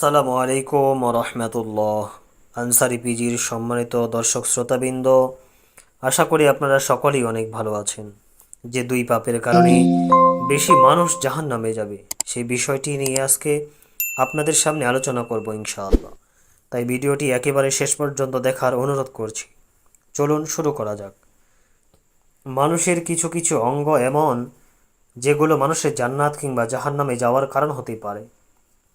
আসসালামু আলাইকুম রহমতুল্লাহ। আনসারি পিজির সম্মানিত দর্শক শ্রোতাবৃন্দ, আশা করি আপনারা সকলেই অনেক ভালো আছেন। যে দুই পাপের কারণে বেশি মানুষ জাহান নামে যাবে, সেই বিষয়টি নিয়ে আজকে আপনাদের সামনে আলোচনা করব ইনশাআল্লাহ। তাই ভিডিওটি একেবারে শেষ পর্যন্ত দেখার অনুরোধ করছি। চলুন শুরু করা যাক। মানুষের কিছু কিছু অঙ্গ এমন, যেগুলো মানুষের জান্নাত কিংবা জাহান্নামে যাওয়ার কারণ হতে পারে।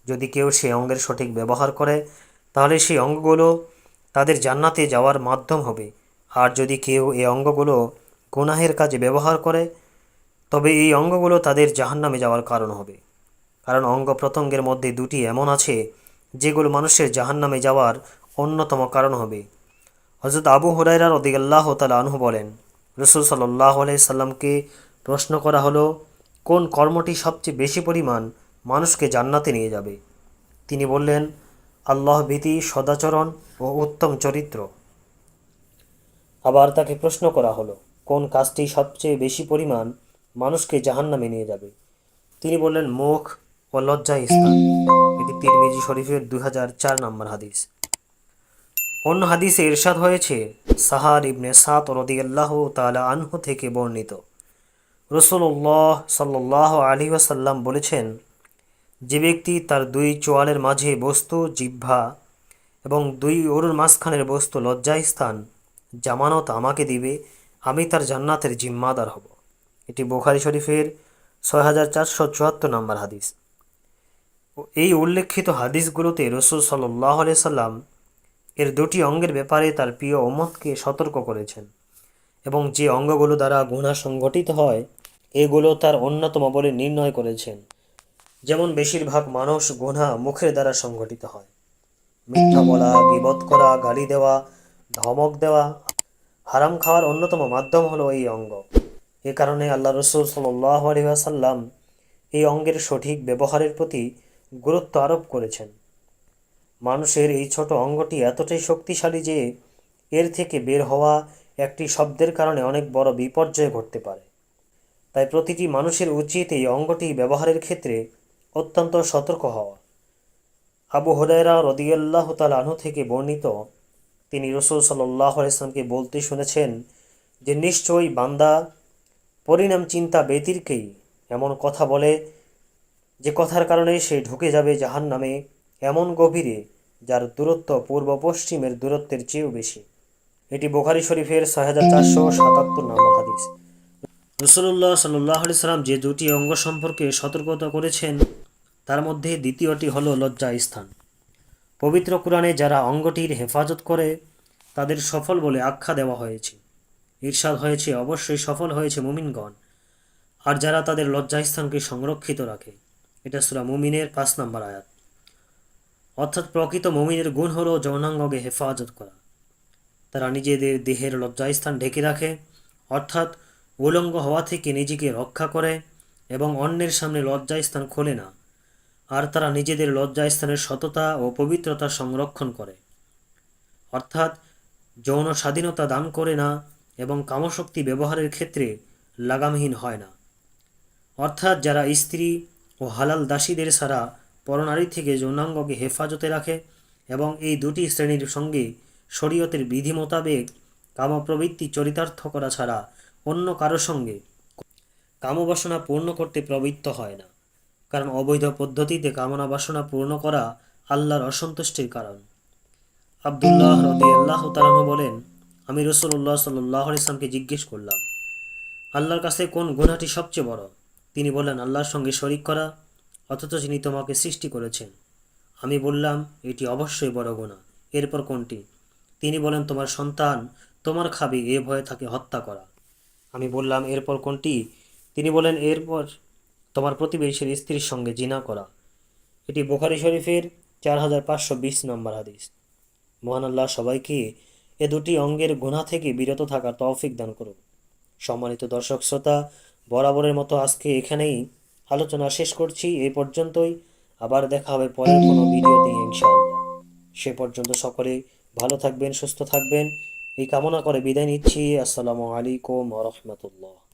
যদি কেউ সেই অঙ্গের সঠিক ব্যবহার করে, তাহলে সেই অঙ্গগুলো তাদের জান্নাতে যাওয়ার মাধ্যম হবে। আর যদি কেউ এই অঙ্গগুলো গুনাহের কাজে ব্যবহার করে, তবে এই অঙ্গগুলো তাদের জাহান্নামে যাওয়ার কারণ হবে। কারণ অঙ্গ প্রত্যঙ্গের মধ্যে দুটি এমন আছে, যেগুলো মানুষের জাহান্নামে যাওয়ার অন্যতম কারণ হবে। হজরত আবু হুরাইরা রদিগাল্লাহ তালা আনহু বলেন, রসুল সাল্লাহ সাল্লামকে প্রশ্ন করা হলো, কোন কর্মটি সবচেয়ে বেশি পরিমাণ মানুষকে জান্নাতে নিয়ে যাবে। তিনি বললেন, আল্লাহ ভীতি, সদাচরণ ও উত্তম চরিত্র। আবার তাকে প্রশ্ন করা হলো, কোন কাজটি সবচেয়ে বেশি পরিমাণ মানুষকে জাহান্নামে নিয়ে যাবে? তিনি বললেন, মুখ ও লজ্জা স্থান। এটি তিরমিজি শরীফের দুই হাজার চার নম্বর হাদিস। অন্য হাদিসে ইরশাদ হয়েছে, সাহার ইবনে সাত রদিয়াল্লাহ তালা আনহু থেকে বর্ণিত। রসুল্লাহ সাল্লাহ আলী ওয়াসাল্লাম বলেছেন যে ব্যক্তি তার দুই চোয়ালের মাঝে বস্তু, জিহ্বা এবং দুই অরুর মাঝখানের বস্তু লজ্জাস্থান জামানত আমাকে দিবে, আমি তার জান্নাতের জিম্মাদার হব। এটি বোখারি শরীফের ছয় হাজার চারশো চুয়াত্তর নম্বর হাদিস। এই উল্লেখিত হাদিসগুলোতে রসুল সাল্লাহ সাল্লাম এর দুটি অঙ্গের ব্যাপারে তার প্রিয় ওমতকে সতর্ক করেছেন এবং যে অঙ্গগুলো দ্বারা গুণা সংগঠিত হয়, এগুলো তার অন্যতম বলে নির্ণয় করেছেন। যেমন বেশিরভাগ মানুষ গুণা মুখের দ্বারা সংগঠিত হয়। মিথ্যা বলা গিবত করা, গালি দেওয়া, ধমক দেওয়া, হারাম খাওয়ার অন্যতম মাধ্যম হলো এই অঙ্গ। এ কারণে আল্লাহ রসুল সাল্লাম এই অঙ্গের সঠিক ব্যবহারের প্রতি গুরুত্ব আরোপ করেছেন। মানুষের এই ছোট অঙ্গটি এতটাই শক্তিশালী যে এর থেকে বের হওয়া একটি শব্দের কারণে অনেক বড় বিপর্যয় ঘটতে পারে। তাই প্রতিটি মানুষের উচিত এই অঙ্গটি ব্যবহারের ক্ষেত্রে অত্যন্ত সতর্ক হওয়া আবু হরাইরা রদিয়াল্লাহ তালাহু থেকে বর্ণিত, তিনি রসুল সাল্লাহ ইসলামকে বলতে শুনেছেন যে, নিশ্চয়ই বান্দা পরিণাম চিন্তা ব্যতিরকেই এমন কথা বলে যে, কথার কারণে সে ঢুকে যাবে জাহান নামে এমন গভীরে যার দূরত্ব পূর্ব পশ্চিমের দূরত্বের চেয়েও বেশি। এটি বোখারি শরীফের ছয় হাজার চারশো সাতাত্তর নম্বর হাদিস। রসুল্লাহ সাল্লাহ সাল্লাম যে দুটি অঙ্গ সম্পর্কে সতর্কতা করেছেন তার মধ্যে দ্বিতীয়টি হলো লজ্জা স্থান পবিত্র কোরআনে যারা অঙ্গটির হেফাজত করে, তাদের সফল বলে আখ্যা দেওয়া হয়েছে। ঈর্ষাদ হয়েছে, অবশ্যই সফল হয়েছে মুমিনগণ। আর যারা তাদের লজ্জাস্থানকে সংরক্ষিত রাখে, এটা সুরা মুমিনের পাঁচ নম্বর আয়াত। অর্থাৎ প্রকৃত মুমিনের গুণ হল যৌনাঙ্গকে হেফাজত করা। তারা নিজেদের দেহের লজ্জাস্থান ঢেকে রাখে, অর্থাৎ উলঙ্গ হওয়া থেকে নিজেকে রক্ষা করে এবং অন্যের সামনে লজ্জাস্থান খোলে না। আর তারা নিজেদের লজ্জাস্থানের সততা ও পবিত্রতা সংরক্ষণ করে। অর্থাৎ যৌন স্বাধীনতা দান করে না এবং কামশক্তি ব্যবহারের ক্ষেত্রে লাগামহীন হয় না। অর্থাৎ যারা স্ত্রী ও হালাল দাসীদের ছাড়া পরনারী থেকে যৌনাঙ্গকে হেফাজতে রাখে এবং এই দুটি শ্রেণির সঙ্গে শরীয়তের বিধি মোতাবেক কামপ্রবৃত্তি চরিতার্থ করা ছাড়া অন্য কারও সঙ্গে কামবাসনা পূর্ণ করতে প্রবৃত্ত হয় না। কারণ অবৈধ পদ্ধতিতে কামনা বাসনা পূর্ণ করা আল্লাহর অসন্তুষ্টির কারণ। আবদুল্লাহ রদি আল্লাহ তালাহ বলেন, আমি রসুল্লাহ সাল্লাহ ইসলামকে জিজ্ঞেস করলাম, আল্লাহর কাছে কোন গুণাটি সবচেয়ে বড়? তিনি বললেন, আল্লাহর সঙ্গে শরিক করা, অথচ যিনি তোমাকে সৃষ্টি করেছেন। আমি বললাম, এটি অবশ্যই বড় গুণা এরপর কোনটি? তিনি বলেন, তোমার সন্তান তোমার খাবে, এ ভয়ে থাকে হত্যা করা। আমি বললাম, এরপর কোনটি? তিনি বলেন, এরপর তোমার প্রতিবেশীর স্ত্রীর সঙ্গে জিনা করা। এটি বোখারি শরীফের চার হাজার পাঁচশো বিশ নম্বর হাদিস। মহান আল্লাহ সবাইকে এ দুটি অঙ্গের গুণা থেকে বিরত থাকার তৌফিক দান করুন। সম্মানিত দর্শক শ্রোতা, বরাবরের মতো আজকে এখানেই আলোচনা শেষ করছি। এই পর্যন্তই। আবার দেখা হবে পরের কোনো ভিডিওতে ইনশাআল্লাহ। সে পর্যন্ত সকলে ভালো থাকবেন, সুস্থ থাকবেন। এই কামনা করে বিদায় নিচ্ছি। আসসালামু আলাইকুম রহমতুল্লাহ।